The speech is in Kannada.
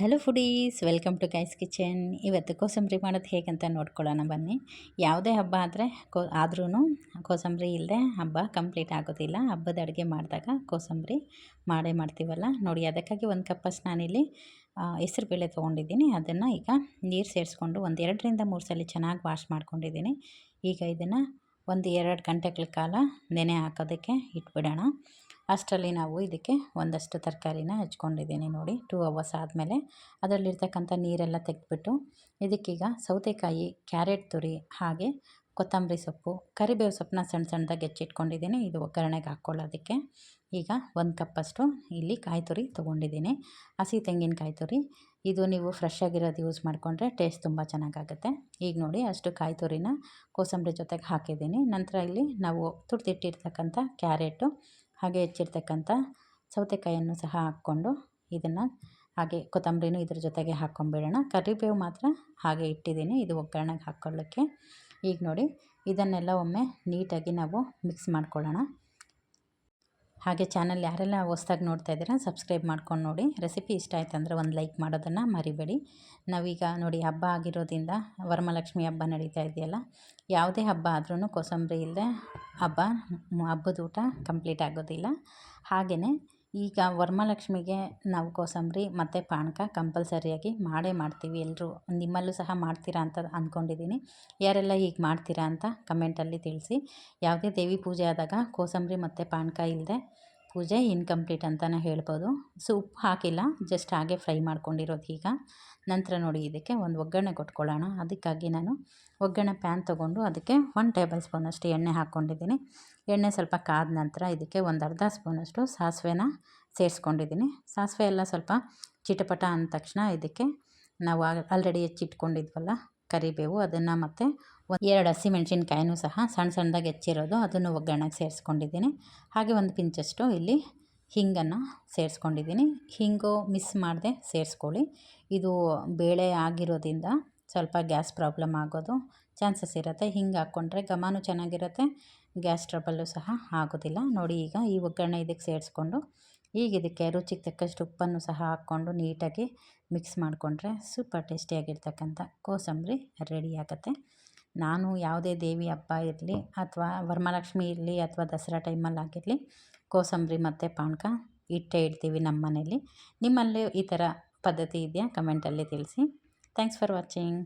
Hello foodies, welcome to guys kitchen. ಇವತ್ತು ಕೋಸಂಬರಿ ಮಾಡೋದು ಹೇಗಂತ ನೋಡ್ಕೊಳ್ಳೋಣ ಬನ್ನಿ. ಯಾವುದೇ ಹಬ್ಬ ಆದರೆ ಕೋ ಆದ್ರೂ ಕೋಸಂಬರಿ ಇಲ್ಲದೆ ಹಬ್ಬ ಕಂಪ್ಲೀಟ್ ಆಗೋದಿಲ್ಲ. ಹಬ್ಬದ ಅಡುಗೆ ಮಾಡಿದಾಗ ಕೋಸಂಬರಿ ಮಾಡೇ ಮಾಡ್ತೀವಲ್ಲ. ನೋಡಿ, ಅದಕ್ಕಾಗಿ ಒಂದು ಕಪ್ಪಸ್ ನಾನಿಲ್ಲಿ ಹೆಸ್ರು ಬೇಳೆ ತೊಗೊಂಡಿದ್ದೀನಿ. ಅದನ್ನು ಈಗ ನೀರು ಸೇರಿಸ್ಕೊಂಡು ಒಂದು ಎರಡರಿಂದ ಮೂರು ಸಲ ಚೆನ್ನಾಗಿ ವಾಶ್ ಮಾಡ್ಕೊಂಡಿದ್ದೀನಿ. ಈಗ ಇದನ್ನು ಒಂದು ಎರಡು ಗಂಟೆಗಳ ಕಾಲ ನೆನೆ ಹಾಕೋದಕ್ಕೆ ಇಟ್ಬಿಡೋಣ. ಅಷ್ಟರಲ್ಲಿ ನಾವು ಇದಕ್ಕೆ ಒಂದಷ್ಟು ತರಕಾರಿನ ಹೆಚ್ಕೊಂಡಿದ್ದೀನಿ ನೋಡಿ ಟೂ ಅವರ್ಸ್ ಆದಮೇಲೆ. ಅದರಲ್ಲಿರ್ತಕ್ಕಂಥ ನೀರೆಲ್ಲ ತೆಗೆದ್ಬಿಟ್ಟು ಇದಕ್ಕೀಗ ಸೌತೆಕಾಯಿ, ಕ್ಯಾರೆಟ್ ತುರಿ, ಹಾಗೆ ಕೊತ್ತಂಬರಿ ಸೊಪ್ಪು, ಕರಿಬೇವು ಸೊಪ್ಪನ್ನ ಸಣ್ಣ ಸಣ್ಣದಾಗಿ ಹೆಚ್ಚಿಟ್ಕೊಂಡಿದ್ದೀನಿ. ಇದು ಒಗ್ಗರಣೆಗೆ ಹಾಕ್ಕೊಳ್ಳೋದಕ್ಕೆ ಈಗ ಒಂದು ಕಪ್ಪಷ್ಟು ಇಲ್ಲಿ ಕಾಯಿ ತುರಿ ತೊಗೊಂಡಿದ್ದೀನಿ. ಹಸಿ ತೆಂಗಿನಕಾಯಿ ತುರಿ. ಇದು ನೀವು ಫ್ರೆಶ್ ಆಗಿರೋದು ಯೂಸ್ ಮಾಡಿಕೊಂಡ್ರೆ ಟೇಸ್ಟ್ ತುಂಬ ಚೆನ್ನಾಗಾಗುತ್ತೆ. ಈಗ ನೋಡಿ ಅಷ್ಟು ಕಾಯಿ ತುರಿನ ಕೋಸಂಬರಿ ಜೊತೆಗೆ ಹಾಕಿದ್ದೀನಿ. ನಂತರ ಇಲ್ಲಿ ನಾವು ತುರ್ದಿಟ್ಟಿರ್ತಕ್ಕಂಥ ಕ್ಯಾರೆಟು ಹಾಗೆ ಹೆಚ್ಚಿರ್ತಕ್ಕಂಥ ಸೌತೆಕಾಯಿಯನ್ನು ಸಹ ಹಾಕ್ಕೊಂಡು ಇದನ್ನು ಹಾಗೆ ಕೊತ್ತಂಬರಿನು ಇದ್ರ ಜೊತೆಗೆ ಹಾಕ್ಕೊಂಬಿಡೋಣ. ಕರಿಬೇವು ಮಾತ್ರ ಹಾಗೆ ಇಟ್ಟಿದ್ದೀನಿ. ಇದು ಒಗ್ಗರಣೆಗೆ ಹಾಕ್ಕೊಳ್ಳೋಕ್ಕೆ. ಈಗ ನೋಡಿ, ಇದನ್ನೆಲ್ಲ ಒಮ್ಮೆ ನೀಟಾಗಿ ನಾವು ಮಿಕ್ಸ್ ಮಾಡ್ಕೊಳ್ಳೋಣ. ಹಾಗೆ ಚಾನಲ್ ಯಾರೆಲ್ಲ ಹೊಸ್ದಾಗಿ ನೋಡ್ತಾ ಇದ್ದೀರಾ, ಸಬ್ಸ್ಕ್ರೈಬ್ ಮಾಡ್ಕೊಂಡು ನೋಡಿ. ರೆಸಿಪಿ ಇಷ್ಟ ಆಯ್ತು ಅಂದರೆ ಒಂದು ಲೈಕ್ ಮಾಡೋದನ್ನು ಮರಿಬೇಡಿ. ನಾವೀಗ ನೋಡಿ ಹಬ್ಬ ಆಗಿರೋದ್ರಿಂದ ವರಮಹಾಲಕ್ಷ್ಮಿ ಹಬ್ಬ ನಡೀತಾ ಇದೆಯಲ್ಲ, ಯಾವುದೇ ಹಬ್ಬ ಆದ್ರೂ ಕೋಸಂಬರಿ ಇಲ್ಲದೆ ಹಬ್ಬ, ಹಬ್ಬದ ಊಟ ಕಂಪ್ಲೀಟ್ ಆಗೋದಿಲ್ಲ. ಹಾಗೆಯೇ ಈಗ ವರಮಹಾಲಕ್ಷ್ಮಿಗೆ ನಾವು ಕೋಸಂಬರಿ ಮತ್ತು ಪಾನಕ ಕಂಪಲ್ಸರಿಯಾಗಿ ಮಾಡೇ ಮಾಡ್ತೀವಿ ಎಲ್ಲರೂ ನಿಮ್ಮಲ್ಲೂ ಸಹ ಮಾಡ್ತೀರಾ ಅಂತ ಅಂದ್ಕೊಂಡಿದ್ದೀನಿ ಯಾರೆಲ್ಲ ಈಗ ಮಾಡ್ತೀರಾ ಅಂತ ಕಮೆಂಟಲ್ಲಿ ತಿಳಿಸಿ. ಯಾವುದೇ ದೇವಿ ಪೂಜೆ ಆದಾಗ ಕೋಸಂಬರಿ ಮತ್ತು ಪಾನಕ ಇಲ್ಲದೆ ಪೂಜೆ ಇನ್ಕಂಪ್ಲೀಟ್ ಅಂತಲೇ ಹೇಳ್ಬೋದು. ಸೊ ಉಪ್ಪು ಹಾಕಿಲ್ಲ ಜಸ್ಟ್ ಹಾಗೆ ಫ್ರೈ ಮಾಡ್ಕೊಂಡಿರೋದು ಈಗ. ನಂತರ ನೋಡಿ ಇದಕ್ಕೆ ಒಂದು ಒಗ್ಗರಣೆ ಕೊಟ್ಕೊಳ್ಳೋಣ. ಅದಕ್ಕಾಗಿ ನಾನು ಒಗ್ಗರಣೆ ಪ್ಯಾನ್ ತೊಗೊಂಡು ಅದಕ್ಕೆ ಒನ್ ಟೇಬಲ್ ಸ್ಪೂನಷ್ಟು ಎಣ್ಣೆ ಹಾಕ್ಕೊಂಡಿದ್ದೀನಿ. ಎಣ್ಣೆ ಸ್ವಲ್ಪ ಕಾದ ನಂತರ ಇದಕ್ಕೆ ಒಂದು ಅರ್ಧ ಸ್ಪೂನಷ್ಟು ಸಾಸಿವೆನ ಸೇರಿಸ್ಕೊಂಡಿದ್ದೀನಿ. ಸಾಸಿವೆ ಎಲ್ಲ ಸ್ವಲ್ಪ ಚಿಟಪಟ ಅಂದ ತಕ್ಷಣ ಇದಕ್ಕೆ ನಾವು ಆಲ್ರೆಡಿ ಹೆಚ್ಚಿಟ್ಕೊಂಡಿದ್ವಲ್ಲ ಕರಿಬೇವು, ಅದನ್ನು ಮತ್ತು ಒಂದು ಎರಡು ಹಸಿಮೆಣ್ಸಿನ್ಕಾಯಿನೂ ಸಹ ಸಣ್ಣ ಸಣ್ಣದಾಗಿ ಹೆಚ್ಚಿರೋದು ಅದನ್ನು ಒಗ್ಗರಣೆಗೆ ಸೇರಿಸ್ಕೊಂಡಿದ್ದೀನಿ. ಹಾಗೆ ಒಂದು ಪಿಂಚಷ್ಟು ಇಲ್ಲಿ ಹಿಂಗನ್ನು ಸೇರಿಸ್ಕೊಂಡಿದ್ದೀನಿ. ಹಿಂಗು ಮಿಸ್ ಮಾಡದೆ ಸೇರಿಸ್ಕೊಳ್ಳಿ. ಇದು ಬೇಳೆ ಆಗಿರೋದ್ರಿಂದ ಸ್ವಲ್ಪ ಗ್ಯಾಸ್ ಪ್ರಾಬ್ಲಮ್ ಆಗೋದು ಚಾನ್ಸಸ್ ಇರುತ್ತೆ. ಹಿಂಗೆ ಹಾಕ್ಕೊಂಡ್ರೆ ಘಮನೂ ಚೆನ್ನಾಗಿರುತ್ತೆ, ಗ್ಯಾಸ್ ಟ್ರಬಲ್ಲು ಸಹ ಆಗೋದಿಲ್ಲ. ನೋಡಿ ಈಗ ಈ ಒಗ್ಗರಣೆ ಇದಕ್ಕೆ ಸೇರಿಸ್ಕೊಂಡು ಈಗ ಇದಕ್ಕೆ ರುಚಿಗೆ ತಕ್ಕಷ್ಟು ಉಪ್ಪನ್ನು ಸಹ ಹಾಕ್ಕೊಂಡು ನೀಟಾಗಿ ಮಿಕ್ಸ್ ಮಾಡಿಕೊಂಡ್ರೆ ಸೂಪರ್ ಟೇಸ್ಟಿಯಾಗಿರ್ತಕ್ಕಂಥ ಕೋಸಂಬರಿ ರೆಡಿ ಆಗುತ್ತೆ. ನಾನು ಯಾವುದೇ ದೇವಿ ಹಬ್ಬ ಇರಲಿ ಅಥವಾ ವರಮಹಾಲಕ್ಷ್ಮಿ ಇರಲಿ ಅಥವಾ ದಸರಾ ಟೈಮಲ್ಲಿ ಆಗಿರಲಿ ಕೋಸಂಬರಿ ಮತ್ತು ಪಾನಕ ಇಟ್ಟೇ ಇಡ್ತೀವಿ ನಮ್ಮ ಮನೇಲಿ ನಿಮ್ಮಲ್ಲಿ ಈ ಥರ ಪದ್ಧತಿ ಇದೆಯಾ? ಕಮೆಂಟಲ್ಲಿ ತಿಳಿಸಿ. Thanks for watching.